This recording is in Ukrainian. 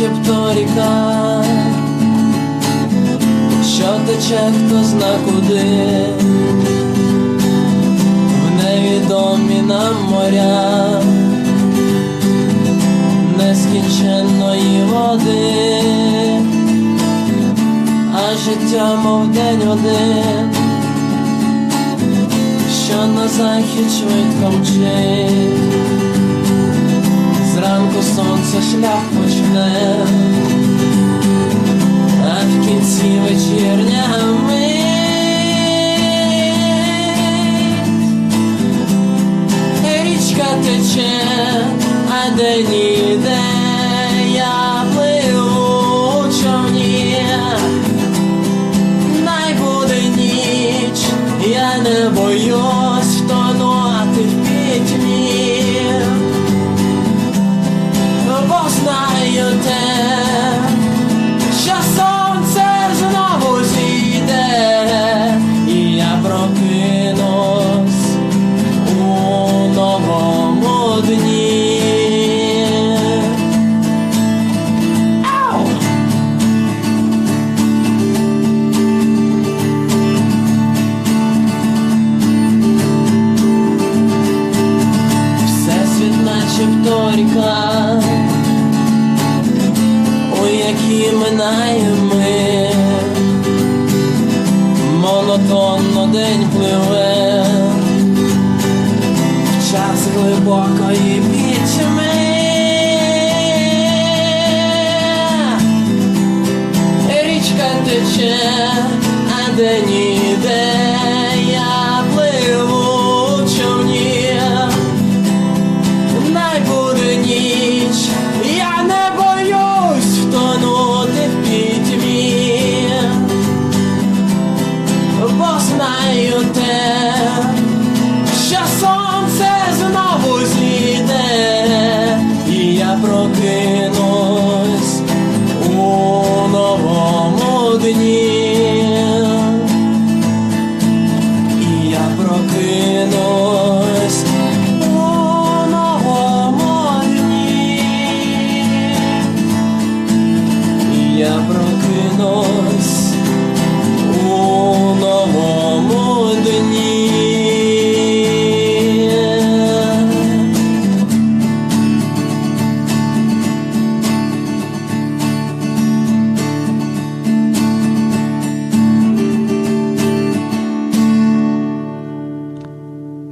начебто ріка, що тече хто зна куди, в невідомі нам моря, нескінченної води, а життя, мов день один, що на захід швидко мчить. Зранку сонце шлях почне, а в кінці вечірня мить. Річка тече, а де ніде я пливу човні, най буде ніч, я не боюсь втонути в пітьмі ріка, у якій минаємо ми, монотонно день пливе, в час глибокої пітьми. Річка тече, а де ніде Ось у новому дні, і я прокинусь у новому дні, і я прокинусь.